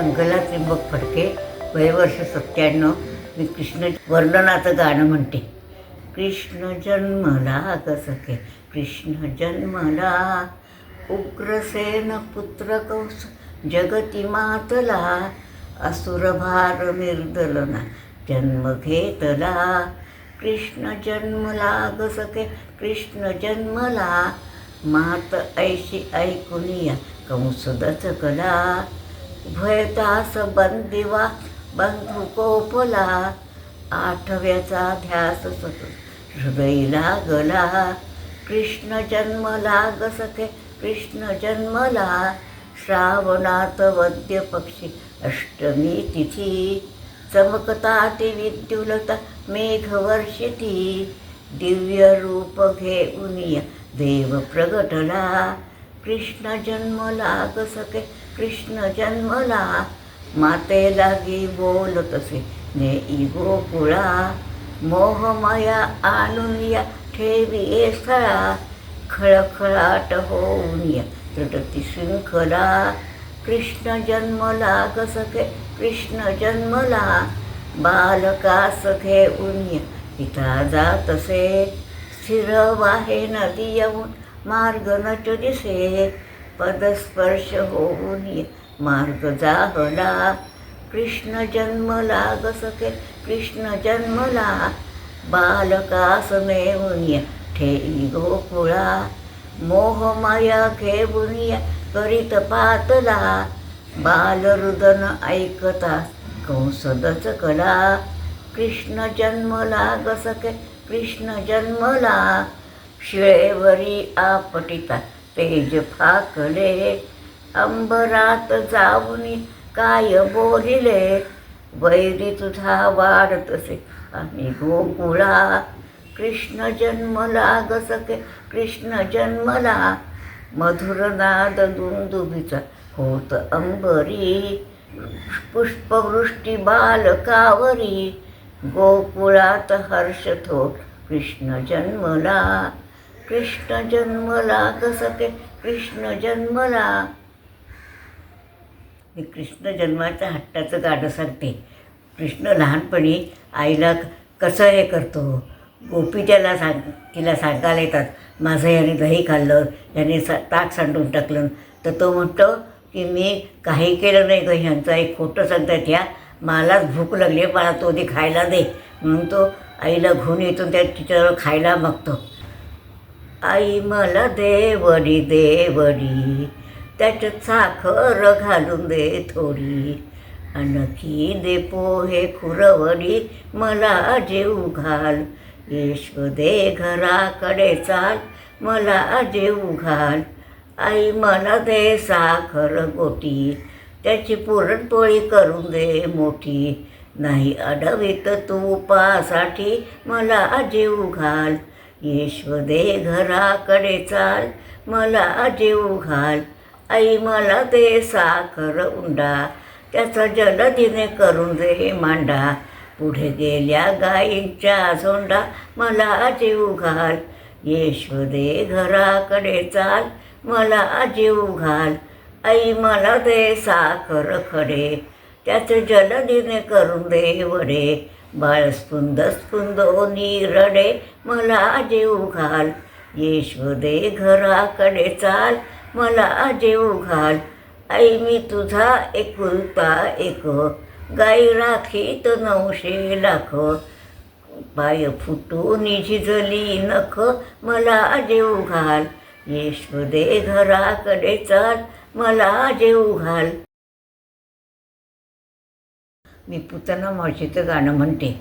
मंगला त्रिंबक फडके वयवर्ष सत्त्याण्णव. मी कृष्ण वर्णनाचं गाणं म्हणते. कृष्ण जन्मला कसके कृष्ण जन्मला उग्रसेन पुत्र कौस जगती मातला असुरभार निर्दलना जन्म घेतला. कृष्ण जन्मला सखे कृष्ण जन्मला मात ऐशी ऐकुनिया कंस दचकला भयतास बंदिवा बंधू कोपला आठव्याचा ध्यास सतत हृदय लागला कृष्ण जन्मला सखे कृष्ण जन्मला श्रावणात वद्य पक्षी अष्टमी तिथी। चमकताटी विद्युलता मेघवर्षिती। दिव्य रूप घेऊन देव प्रगटला। कृष्ण जन्मला कसके कृष्ण जन्मला माते लागी बोलतसे ने गोकुळा मोहमाया आणून या ठेवी स्थळा खळखळाट होऊन या तटती शृंखला. कृष्ण जन्मला कसके कृष्ण जन्मला बालकास घेऊन या पिता जातसे स्थिर वाहे नदी येऊन मार्ग नट दिसे. पदस्पर्श होऊन मार्ग जाहला कृष्ण जन्म लाग सके कृष्ण जन्मला बालकास नेऊन ठेई गोकुळा. मोहमाया घेऊन करीत पातला. बालरुदन ऐकता कंसदच कला. कृष्ण जन्म लाग सके कृष्ण जन्मला शिळेवरी आपटिता तेज फाकले अंबरात जाऊन काय बोलिले? वैरी तुझा वाढतसे आणि गोकुळा कृष्ण जन्मला गसके कृष्ण जन्मला. मधुरनाद दुंदुभीचा दुंदुबीचा होत अंबरी पुष्पवृष्टी बालकावरी गोकुळात हर्ष थो कृष्ण जन्मला. कृष्ण जन्मला कसके कृष्ण जन्मला. मी कृष्ण जन्माच्या हट्टाचं गाणं सांगते. कृष्ण लहानपणी आईला कसं हे करतो? गोपी त्याला सांग तिला सांगायला येतात माझं याने दही खाल्लं याने सा ताक सांडून टाकलं. तर तो म्हणतो की मी काही केलं नाही गं ह्यांचं एक खोटं सांगतात ह्या मलाच भूक लागली आहे, मला तो दे खायला दे. म्हणून तो आईला घेऊन येतो त्या तिच्याजवळ खायला मागतो. आई मला देवडी देवडी त्याच्यात साखर घालून दे थोडी. आणखी दे पोहे खुरवडी मला जेऊ घाल. येश दे घराकडे चाल मला जेऊ घाल. आई मला दे साखर गोटी त्याची पुरणपोळी करून दे मोठी. नाही अडवित तुपासाठी मला जेऊ घाल. येश्वदे घराकडे चाल मला जेऊ घाल. आई मला दे साखर उंडा त्याचा जलदीने करून दे मांडा. पुढे गेल्या गाईंच्या झोंडा मला जीव घाल. येशवदे घराकडे चाल मला जीव घाल. आई मला दे साखर खडे त्याचे जलदीने करून दे वडे. बाळ स्पुंद स्पुंदो निरडे मला जेऊ घाल. येश्व दे घराकडे चाल मला जेऊ घाल. आई मी तुझा एकुलता एक गाई राखीत नऊशे लाख. पाय फुटून झिजली नख मला जेऊ घाल. येश्व दे घराकडे चाल मला जेऊ घाल. मी पुतना मावशीचं गाणं म्हणते.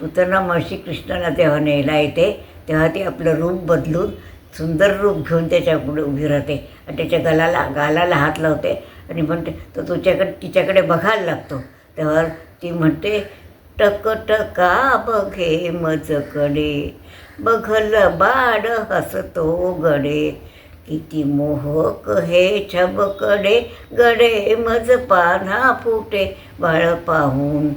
पुतना मावशी कृष्णाला तेव्हा न्यायला येते. तेव्हा ती आपलं रूप बदलून सुंदर रूप घेऊन त्याच्यापुढे उभी राहते आणि त्याच्या गलाला गालाला हात लावते आणि म्हणते तो तुझ्याकडे तिच्याकडे बघायला लागतो. तेव्हा ती म्हणते टकटका बघे मजकडे बघल बाड हसतो गडे किती मोहक हे छबकडे गडे मज पान्हा फुटे बाळ पाहून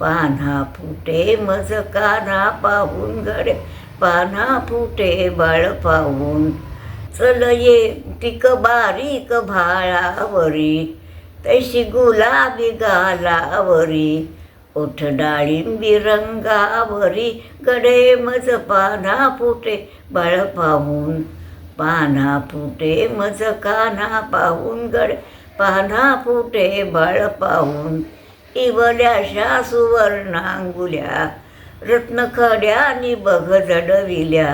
पान्हा फुटे मज कान्हा पाहून गडे पान्हा फुटे बाळ पाहून चल ये बारीक भाळावरी तैशी गुलाबी गालावरी ओठ डाळिंबी रंगावरी गडे मज पाना फुटे बाळ पाहून पाना फुटे मज काना पाहून गड पाना फुटे बाळ पाहून. इवल्याशा सुवर्णांगुल्या रत्नखड्यानी बघ जडविल्या.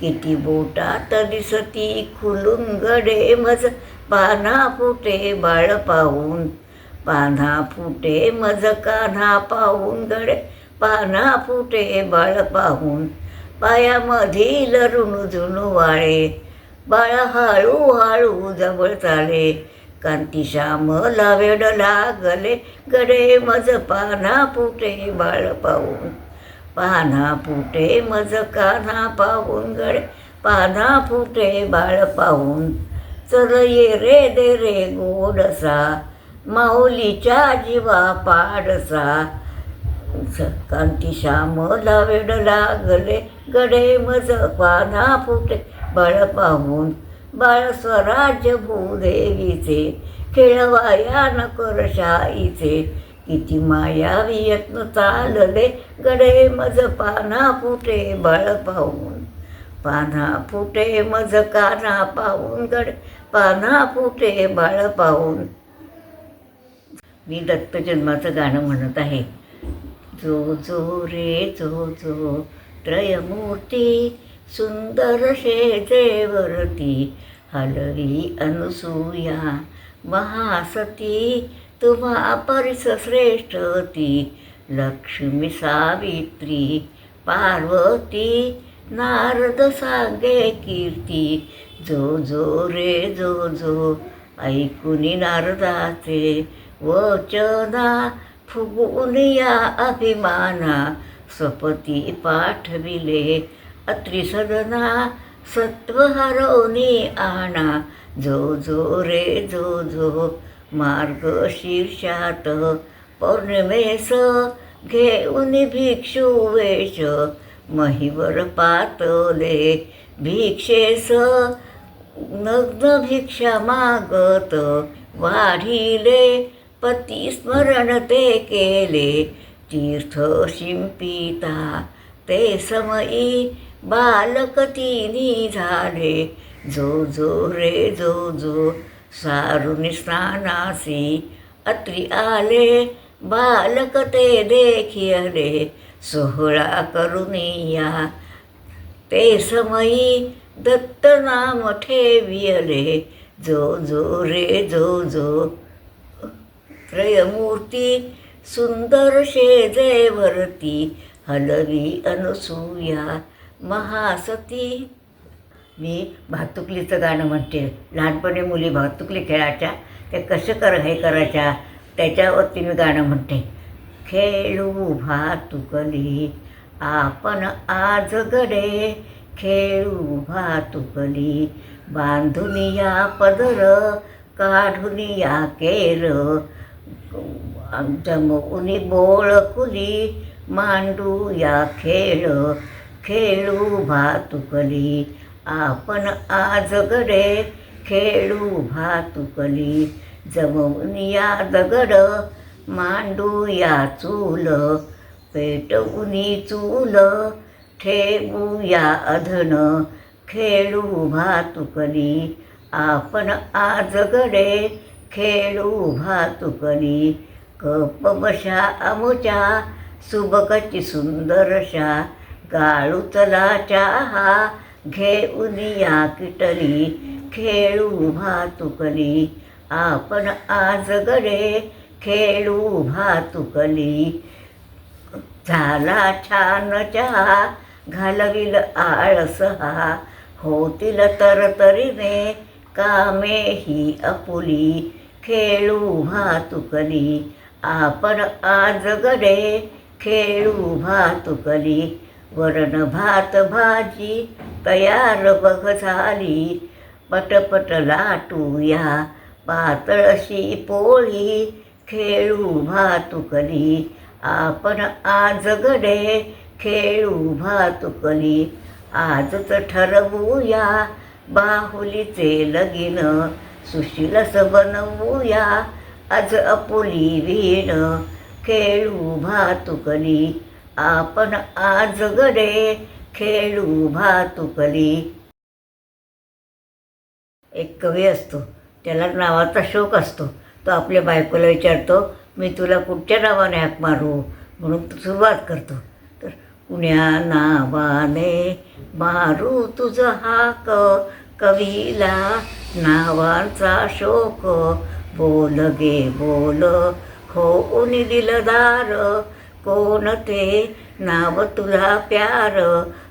किती बोटात दिसती खुलून गडे मज पाना फुटे बाळ पाहून. पाना फुटे मज कान्हा पाहून गडे पाना फुटे बाळ पाहून. पायामधील रुणझुणू वाळे बाळ हळूहळू जवळ चाले. कांती लावेड लागले. गडे मज पाना फुटे बाळ पाहून. पाना फुटे मज काना पाहून गडे. पाना फुटे बाळ पाहून. चल ये रे दे रे गोडसा. माऊलीच्या जीवा पाडसा. कांती लावेड लागले. गडे मज पाना फुटे बाळ पाहून बाळ स्वराज्य भूदेवीचे खेळवाया न कर शाईचे. किती मायावी यत्न चालले गडे मज पाना फुटे बाळ पाहून पाना फुटे मज काना पाहून गडे पाना फुटे बाळ पाहून मी दत्त जन्माचं गाणं म्हणत आहे. जो जो रे जो जो त्रयमूर्ती सुंदर शेजेवरती हलवी अनुसूया महासती तुम्हा परिस श्रेष्ठती लक्ष्मी सावित्री पार्वती नारद सांगे कीर्ती जो जो रे जो जो ऐकुनी नारदाचे वचना फुगून या अभिमाना स्वपती पाठविले त्रिसदना सत्व हरवणी आणा. जो जो रे जो जो मार्ग शीर्षात. पौर्णिमेस घेऊन भिक्षू वेश. महिवर पातले भिक्षेस. नग्न भिक्षा मागत वाढिले. पती स्मरण ते केले. तीर्थ शिंपिता ते समयी बालक तिनी झाले. जो जो रे जो जो सारून स्नानासी अत्री आले. बालक ते देखिले सोहळा करुनिया ते समयी दत्त नाम ठेवियले. जो जो रे जो जो त्रयमूर्ती सुंदर शेजेवरती हलवी अनुसूया. महासती. मी भातुकलीचं गाणं म्हणते. लहानपणी मुली भातुकली खेळायच्या. ते कसं कर हे करायच्या? त्याच्यावरती मी गाणं म्हणते. खेळू भातुकली. आपण आज गडे. खेळू भातुकली. बांधून या पदर काढून या केर. जमवून बोळ कुली मांडू या खेळ. खेळू भातुकली. आपण आज गडे खेळू भातुकली. जमवून या दगड मांडू या चूल. पेटवुनी चूल ठेवू या अधन. खेळू भातुकली. आपण आज गडे खेळू भातुकली. कप बशा अमुच्या सुबकची सुंदरशा. गाळू चहा घेऊन या किटली खेळू भातुकली आपण आज गडे खेळू भातुकली झाला छान चहा घालविल आळस हा. होतील तरतरीने कामे ही अपुली. खेळू भातुकली आपण आज गडे खेळू भातुकली वरण भात भाजी तयार बघ झाली. पटपट लाटूया पातळशी पोळी खेळू भातुकली. आपण आज गडे खेळू भातुकली. आजच ठरवूया बाहुलीचे लगीन. सुशीलस बनवूया आज अपुली वीण. खेळू भातुकली. आपण आज गडे खेळू भातुकली. एक कवी असतो त्याला नावाचा शोक असतो. तो आपल्या बायकोला विचारतो मी तुला कुठच्या नावाने हाक मारू? म्हणून सुरुवात करतो. तर कुण्या नावाने मारू तुझं हाक? कवीला नावांचा शोक? बोल गे बोल. हो उनी दिलदार कोण ते? नाव तुला प्यार.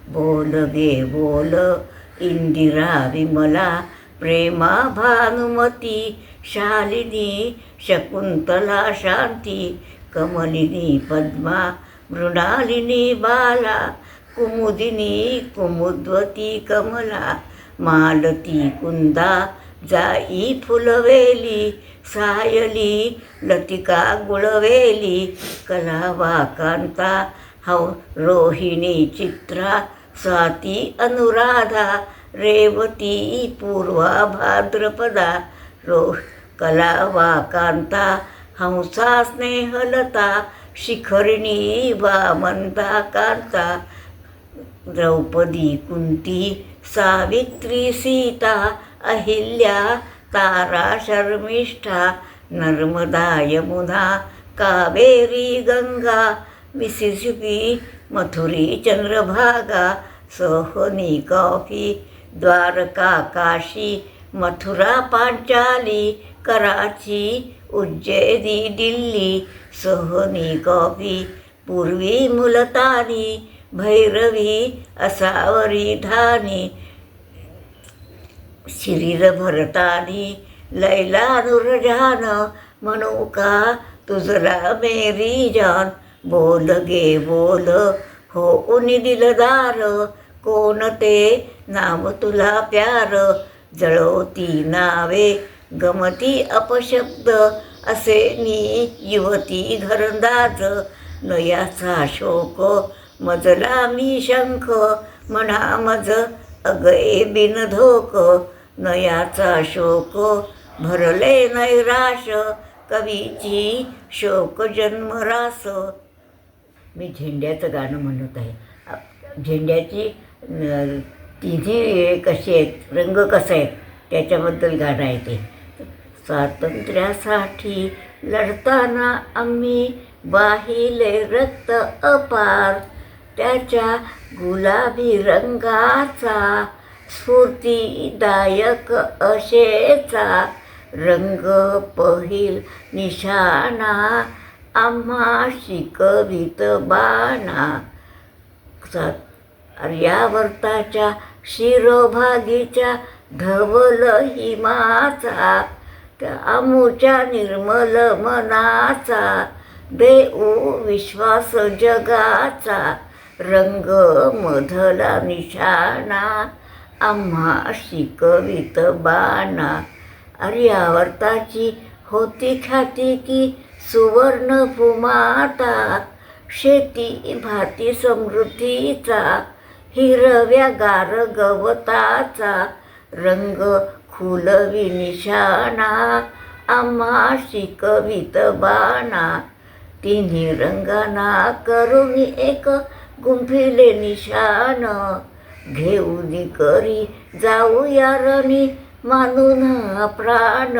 बोल गे बोल. इंदिरा विमला प्रेमा भानुमती शालिनी शकुंतला शांती कमलिनी पद्मा मृणालिनी बाला कुमुदिनी कुमुद्वती कमला मालती कुंदा जाई फुलवेली सायली लतिका गुळवेली कलावा कांता हौ रोहिणी चित्रा स्वाती अनुराधा रेवती पूर्वा भाद्रपदा रो कलावा कांता हंसा स्नेहलता शिखरिणी वामंता कांता द्रौपदी कुंती सावित्री सीता अहिल्या तारा शर्मिष्ठा नर्मदा यमुना कावेरी गंगा मिसिसिपी मथुरी चंद्रभागा सोहनी कॉफी द्वारका काशी मथुरा पांचाली कराची उज्जैनी दिल्ली सोहनी कॉफी पूर्वी मुलतानी भैरवी असावरी धानी शरीर भरतानी लैला नुरजान म्हणू का? तुझला मेरी जान बोल गे बोल. हो उनी दिलदार कोण ते? नाव तुला प्यार. जळवती नावे गमती अपशब्द. असे नी युवती घरंदाज. नयाचा शोक मजला मी शंख. म्हणा मज अगये बिनधोक. नयाचा शोक भरले नैराश कवीची शोक जन्मरास. मी झेंड्याचं गाणं म्हणत आहे. झेंड्याची तिन्ही कशी आहेत रंग कसा आहेत त्याच्याबद्दल गाणं आहे ते. स्वातंत्र्यासाठी लढताना आम्ही वाहिले रक्त अपार त्याच्या गुलाबी रंगाचा स्फूर्तीदायक अशेचा रंग पहिल निशाणा आम्हा शिकवित बाणा. आर्यावर्ताच्या शिरोभागीच्या धवल हिमाचा आमूच्या निर्मल मनाचा देऊ विश्वास जगाचा रंग मधला निशाणा. आम्हा शिकवित बाणा. अर्यावर्ताची होती ख्याती की सुवर्ण भूमाता. शेती भाती समृद्धीचा हिरव्या गार गवताचा रंग खुलवी निशाणा. आम्हा शिकवित बाणा. तिन्ही रंगाना करून एक गुंफिले निशाण. घेऊन करी जाऊया रणी. मानून प्राण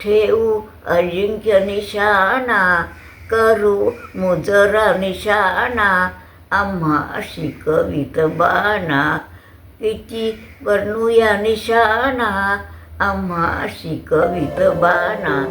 ठेवू अजिंक्य निशाणा. करू मुजरा निशाणा. आम्हा शिकवित बाणा. किती वर्णूया निशाणा. आम्हा शिकवित बाणा.